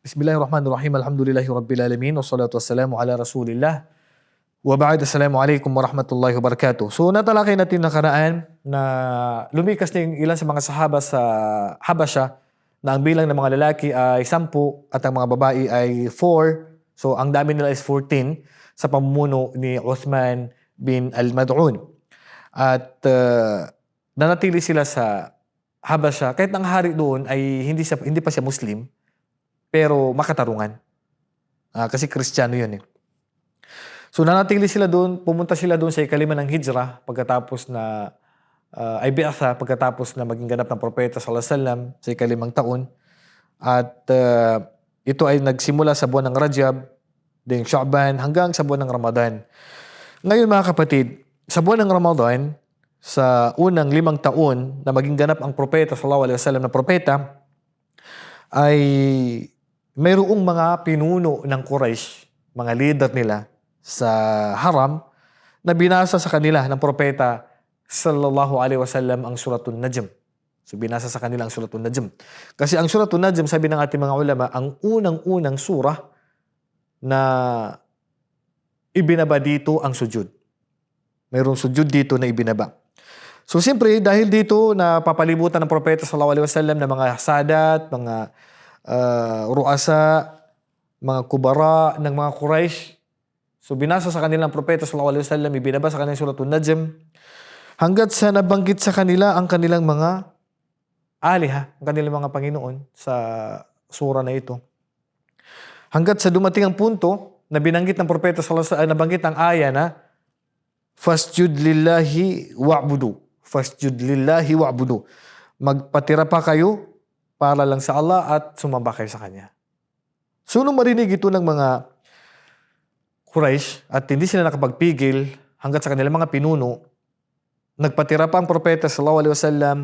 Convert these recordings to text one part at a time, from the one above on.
Bismillahirrahmanirrahim. Alhamdulillahi Rabbil Alamin. Wassalatu wassalamu ala Rasulillah. Wa ba'd. Assalamualaikum warahmatullahi wabarakatuh. So natalakay natin nakaraan na lumikas na yung ilan sa mga sahaba sa Habasha na ang bilang ng mga lalaki ay 10 at ang mga babae ay 4. So ang dami nila is 14 sa pamumuno ni Uthman bin al-Mad'un. At uh, nanatili sila sa Habasha kahit ang hari doon ay hindi, siya, hindi pa siya Muslim pero makatarungan. Ah, kasi Kristiyano yun eh. So nanatili sila doon, pumunta sila doon sa ikalima ng hijrah pagkatapos na uh, ay bi'atha pagkatapos na maging ganap ng propeta sallallahu alaihi wasallam sa ikalimang taon. At uh, ito ay nagsimula sa buwan ng Rajab, din Sha'ban hanggang sa buwan ng Ramadan. Ngayon mga kapatid, sa buwan ng Ramadan, sa unang limang taon na maging ganap ang propeta sallallahu alaihi wasallam na propeta, ay mayroong mga pinuno ng Quraysh, mga leader nila sa haram na binasa sa kanila ng propeta sallallahu alaihi wasallam ang suratun Najm. So binasa sa kanila ang suratun Najm. Kasi ang suratun Najm, sabi ng ating mga ulama, ang unang-unang surah na ibinaba dito ang sujud. Mayroong sujud dito na ibinaba. So siyempre, dahil dito na papalibutan ng propeta sallallahu alaihi wasallam ng mga sadat, mga uh, ruasa, mga kubara ng mga Quraysh. So binasa sa kanila ng propeta sallallahu alaihi wasallam, ibinaba sa kanila suratul Najm. Hanggat sa nabanggit sa kanila ang kanilang mga aliha, ang kanilang mga Panginoon sa sura na ito. Hanggat sa dumating ang punto na binanggit ng propeta sallallahu alaihi wasallam, nabanggit ang aya na Fasjud lillahi wa'budu. Fasjud lillahi wa'budu. Magpatira pa kayo para lang sa Allah at sumamba kayo sa Kanya. So nung marinig ito ng mga Quraysh at hindi sila nakapagpigil hanggat sa kanilang mga pinuno, nagpatira pa ang propeta sallallahu alaihi wasallam,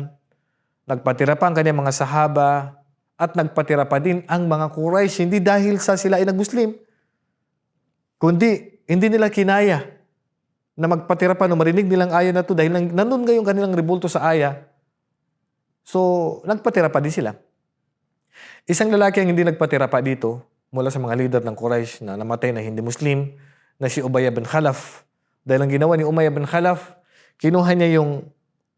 nagpatira pa ang kanyang mga sahaba, at nagpatira pa din ang mga Quraysh hindi dahil sa sila ay nagmuslim, kundi hindi nila kinaya na magpatira pa nung marinig nilang aya na to dahil nandun ngayong kanilang rebulto sa aya. So, nagpatira pa din sila. Isang lalaki ang hindi nagpatira pa dito mula sa mga leader ng Quraysh na namatay na hindi Muslim na si Ubayya bin Khalaf. Dahil ang ginawa ni Umayya bin Khalaf, kinuha niya yung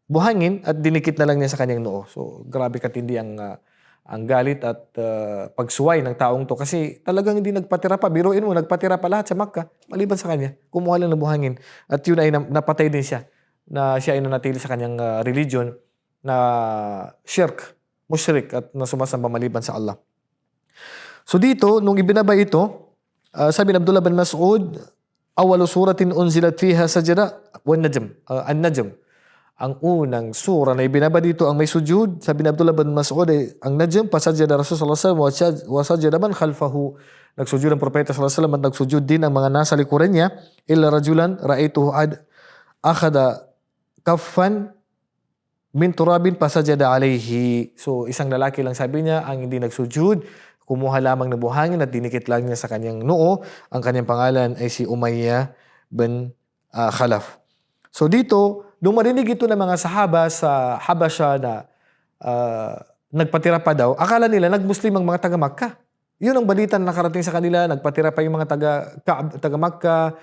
buhangin at dinikit na lang niya sa kanyang noo. So, grabe katindi ang uh, ang galit at uh, pagsuway ng taong to kasi talagang hindi nagpatira pa. Biruin mo, nagpatira pa lahat sa Makkah maliban sa kanya. Kumuha lang ng buhangin. At yun ay napatay din siya na siya ay nanatili sa kanyang uh, religion na shirk, mushrik at na sumasamba maliban sa Allah. So dito, nung ibinaba ito, uh, sabi ni Abdullah bin Mas'ud, awalu suratin unzilat fiha sajada wan najm, uh, an-najm ang unang sura na ibinaba dito ang may sujud. Sabi ni Abdullah bin Mas'ud ay ang najm pasajada Rasulullah sallallahu alaihi wasallam wa sajada man khalfahu. Nagsujud ang propeta sallallahu alaihi wasallam at nagsujud din ang mga nasa likuran niya. Illa rajulan ra'aituhu ad akhada kaffan min turabin pasajada alaihi. So isang lalaki lang sabi niya ang hindi nagsujud kumuha lamang ng buhangin at dinikit lang niya sa kanyang noo. Ang kanyang pangalan ay si Umayya bin uh, Khalaf. So dito, nung marinig ito ng mga sahaba sa Habasha na uh, nagpatira pa daw, akala nila nagmuslim ang mga taga-Makka. Yun ang balita na nakarating sa kanila, nagpatira pa yung mga taga, taga-Makka,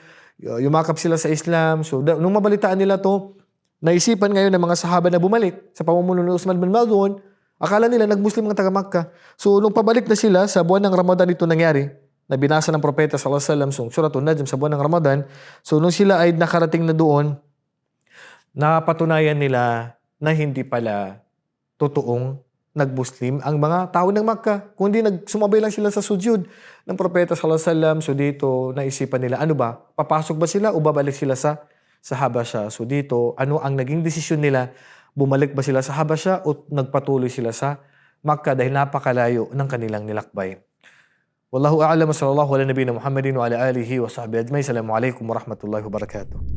yumakap sila sa Islam. So nung mabalitaan nila to, naisipan ngayon ng mga sahaba na bumalik sa pamumuno ni Usman bin Madun, akala nila nagmuslim ang taga-Makka. So nung pabalik na sila sa buwan ng Ramadan ito nangyari, na binasa ng propeta sallallahu alaihi wasallam sa Suratul Najm sa buwan ng Ramadan. So nung sila ay nakarating na doon, napatunayan nila na hindi pala totoong nag-Muslim ang mga tao ng Makkah. Kundi nagsumabay lang sila sa sujud ng propeta sallallahu alaihi wasallam. So dito naisipan nila, ano ba? Papasok ba sila o babalik sila sa sa Habasha? So dito, ano ang naging desisyon nila? Bumalik ba sila sa Habasha o nagpatuloy sila sa Makkah dahil napakalayo ng kanilang nilakbay? Wallahu a'lam sallallahu ala nabiyina Muhammadin wa ala alihi wa sahbihi ajma'in. Assalamualaikum warahmatullahi wabarakatuh.